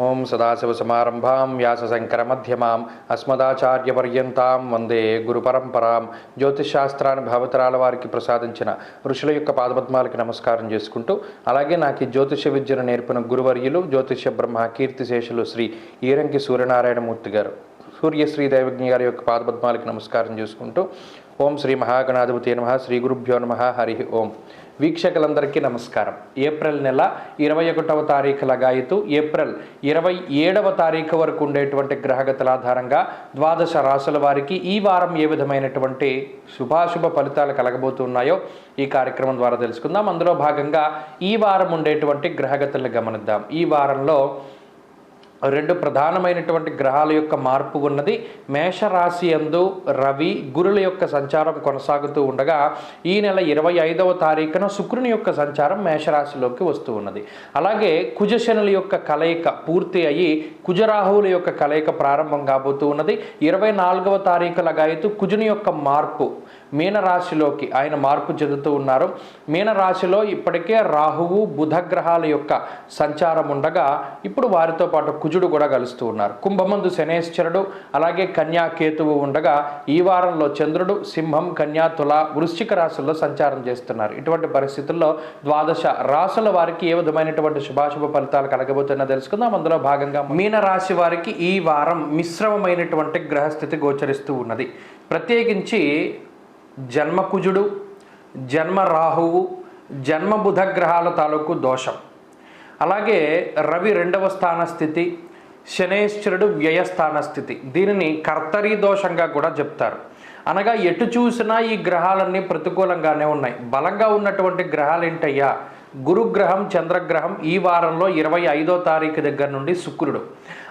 ఓం సదాశివసమారంభాం వ్యాసశంకరమధ్యమాం అస్మదాచార్యపర్యంతాం వందే గురు పరంపరాం. భావతరాల వారికి ప్రసాదించిన ఋషుల యొక్క పాదపద్మాలకి నమస్కారం చేసుకుంటూ అలాగే నాకు ఈ జ్యోతిష విద్యను నేర్పిన గురువర్యులు జ్యోతిష బ్రహ్మ కీర్తిశేషులు శ్రీ ఈరంకి సూర్యనారాయణమూర్తి గారు. సూర్యశ్రీ దైవజ్ఞ గారి యొక్క పాదపద్మాలకి నమస్కారం చేసుకుంటూ ఓం శ్రీ మహాగణాధిపతి నమ శ్రీ గురుభ్యో నమ హరి ఓం. వీక్షకులందరికీ నమస్కారం. ఏప్రిల్ నెల ఇరవై ఒకటవ తారీఖు లగాయతు ఏప్రిల్ ఇరవై ఏడవ తారీఖు వరకు ఉండేటువంటి గ్రహగతుల ఆధారంగా ద్వాదశ రాశుల వారికి ఈ వారం ఏ విధమైనటువంటి శుభాశుభ ఫలితాలు కలగబోతున్నాయో ఈ కార్యక్రమం ద్వారా తెలుసుకుందాం. అందులో భాగంగా ఈ వారం ఉండేటువంటి గ్రహగతులను గమనిద్దాం. ఈ వారంలో రెండు ప్రధానమైనటువంటి గ్రహాల యొక్క మార్పు ఉన్నది. మేషరాశి యందు రవి గురుల యొక్క సంచారం కొనసాగుతూ ఉండగా ఈ నెల ఇరవై ఐదవ తారీఖున శుక్రుని యొక్క సంచారం మేషరాశిలోకి వస్తూ ఉన్నది. అలాగే కుజశనుల యొక్క కలయిక పూర్తి అయ్యి కుజరాహువుల యొక్క కలయిక ప్రారంభం కాబోతూ ఉన్నది. ఇరవై నాలుగవ తారీఖుల లగాయతూ కుజుని యొక్క మార్పు మీనరాశిలోకి ఆయన మార్పు చెందుతూ ఉన్నారు. మీనరాశిలో ఇప్పటికే రాహువు బుధ గ్రహాల యొక్క సంచారం ఉండగా ఇప్పుడు వారితో పాటు కుజుడు కూడా కలుస్తూ ఉన్నారు. కుంభమందు శనేశ్వరుడు అలాగే కన్యా కేతువు ఉండగా ఈ వారంలో చంద్రుడు సింహం కన్యా తుల వృశ్చిక రాశుల్లో సంచారం చేస్తున్నారు. ఇటువంటి పరిస్థితుల్లో ద్వాదశ రాశుల వారికి ఏ విధమైనటువంటి శుభాశుభ ఫలితాలు కలగబోతున్నా తెలుసుకుందాం. అందులో భాగంగా మీన రాశి వారికి ఈ వారం మిశ్రమమైనటువంటి గ్రహస్థితి గోచరిస్తూ ఉన్నది. ప్రత్యేకించి జన్మకుజుడు జన్మ రాహువు జన్మ బుధ గ్రహాల తాలూకు దోషం. అలాగే రవి రెండవ స్థాన స్థితి శనేశ్వరుడు వ్యయస్థాన స్థితి. దీనిని కర్తరీ దోషంగా కూడా చెప్తారు. అనగా ఎటు చూసినా ఈ గ్రహాలన్నీ ప్రతికూలంగానే ఉన్నాయి. బలంగా ఉన్నటువంటి గ్రహాలు ఏంటయ్యా గురుగ్రహం చంద్రగ్రహం ఈ వారంలో ఇరవై ఐదో తారీఖు దగ్గర నుండి శుక్రుడు.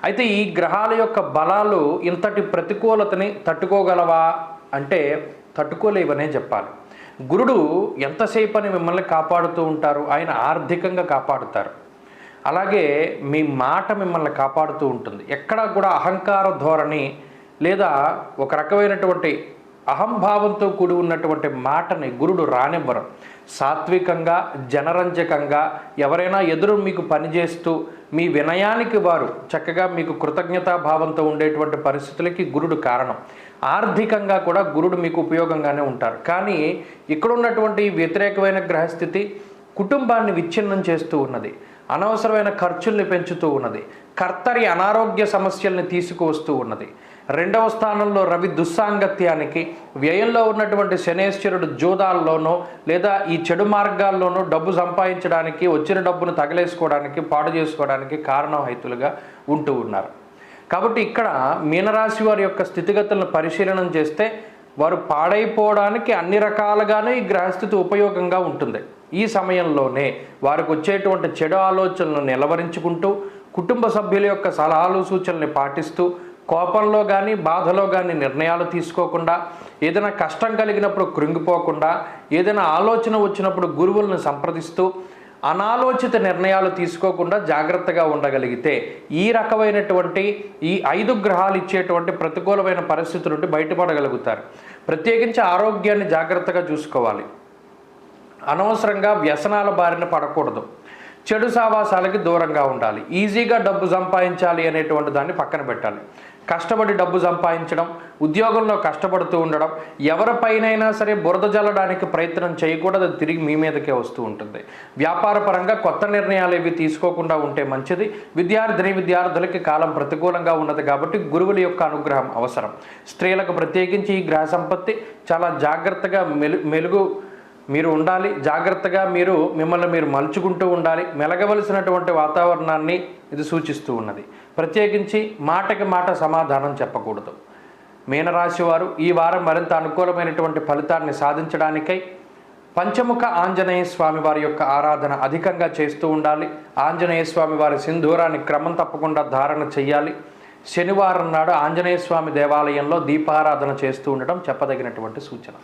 అయితే ఈ గ్రహాల యొక్క బలాలు ఇంతటి ప్రతికూలతని తట్టుకోగలవా? అంటే తట్టుకోలేవనే చెప్పాలి. గురుడు ఎంతసేపు అని మిమ్మల్ని కాపాడుతూ ఉంటారు? ఆయన ఆర్థికంగా కాపాడుతారు. అలాగే మీ మాట మిమ్మల్ని కాపాడుతూ ఉంటుంది. ఎక్కడా కూడా అహంకార ధోరణి లేదా ఒక రకమైనటువంటి అహంభావంతో కూడి ఉన్నటువంటి మాటని గురుడు రానివ్వరు. సాత్వికంగా జనరంజకంగా ఎవరైనా ఎదురు మీకు పనిచేస్తూ మీ వినయానికి వారు చక్కగా మీకు కృతజ్ఞతాభావంతో ఉండేటువంటి పరిస్థితులకి గురుడు కారణం. ఆర్థికంగా కూడా గురుడు మీకు ఉపయోగంగానే ఉంటారు. కానీ ఇక్కడ ఉన్నటువంటి వ్యతిరేకమైన గ్రహస్థితి కుటుంబాన్ని విచ్ఛిన్నం చేస్తూ ఉన్నది. అనవసరమైన ఖర్చుల్ని పెంచుతూ ఉన్నది. కర్తరి అనారోగ్య సమస్యల్ని తీసుకువస్తూ ఉన్నది. రెండవ స్థానంలో రవి దుస్సాంగత్యానికి వ్యయంలో ఉన్నటువంటి శనేశ్వరుడు జూదాల్లోనో లేదా ఈ చెడు మార్గాల్లోనూ డబ్బు సంపాదించడానికి వచ్చిన డబ్బును తగలేసుకోవడానికి పాడు చేసుకోవడానికి కారణం హైతులుగా ఉంటూ ఉన్నారు. కాబట్టి ఇక్కడ మీనరాశి వారి యొక్క స్థితిగతులను పరిశీలన చేస్తే వారు పాడైపోవడానికి అన్ని రకాలుగానే ఈ గ్రహస్థితి ఉపయోగంగా ఉంటుంది. ఈ సమయంలోనే వారికి వచ్చేటువంటి చెడు ఆలోచనలను నిలవరించుకుంటూ కుటుంబ సభ్యుల యొక్క సలహాలు సూచనల్ని పాటిస్తూ కోపంలో కానీ బాధలో కానీ నిర్ణయాలు తీసుకోకుండా ఏదైనా కష్టం కలిగినప్పుడు కృంగిపోకుండా ఏదైనా ఆలోచన వచ్చినప్పుడు గురువులను సంప్రదిస్తూ అనాలోచిత నిర్ణయాలు తీసుకోకుండా జాగ్రత్తగా ఉండగలిగితే ఈ రకమైనటువంటి ఈ ఐదు గ్రహాలు ఇచ్చేటువంటి ప్రతికూలమైన పరిస్థితుల నుండి బయటపడగలుగుతారు. ప్రత్యేకించి ఆరోగ్యాన్ని జాగ్రత్తగా చూసుకోవాలి. అనవసరంగా వ్యసనాల బారిన పడకూడదు. చెడు సావాసాలకి దూరంగా ఉండాలి. ఈజీగా డబ్బు సంపాదించాలి అనేటువంటి దాన్ని పక్కన పెట్టాలి. కష్టపడి డబ్బు సంపాదించడం ఉద్యోగంలో కష్టపడుతూ ఉండడం ఎవరిపైనైనా సరే బురద జల్లడానికి ప్రయత్నం చేయకూడదు. అది తిరిగి మీ మీదకే వస్తూ ఉంటుంది. వ్యాపార పరంగా కొత్త నిర్ణయాలు ఏవి తీసుకోకుండా ఉంటే మంచిది. విద్యార్థిని విద్యార్థులకి కాలం ప్రతికూలంగా ఉన్నది కాబట్టి గురువుల యొక్క అనుగ్రహం అవసరం. స్త్రీలకు ప్రత్యేకించి ఈ గ్రహ సంపత్తి చాలా జాగ్రత్తగా మెలు మెలుగు మీరు ఉండాలి. జాగ్రత్తగా మీరు మిమ్మల్ని మీరు మలుచుకుంటూ ఉండాలి. మెలగవలసినటువంటి వాతావరణాన్ని ఇది సూచిస్తూ ఉన్నది. ప్రత్యేకించి మాటకి మాట సమాధానం చెప్పకూడదు. మీనరాశి వారు ఈ వారం మరింత అనుకూలమైనటువంటి ఫలితాన్ని సాధించడానికై పంచముఖ ఆంజనేయ స్వామి వారి యొక్క ఆరాధన అధికంగా చేస్తూ ఉండాలి. ఆంజనేయ స్వామి వారి సింధూరాన్ని క్రమం తప్పకుండా ధారణ చెయ్యాలి. శనివారం నాడు ఆంజనేయ స్వామి దేవాలయంలో దీపారాధన చేస్తూ ఉండటం చెప్పదగినటువంటి సూచన.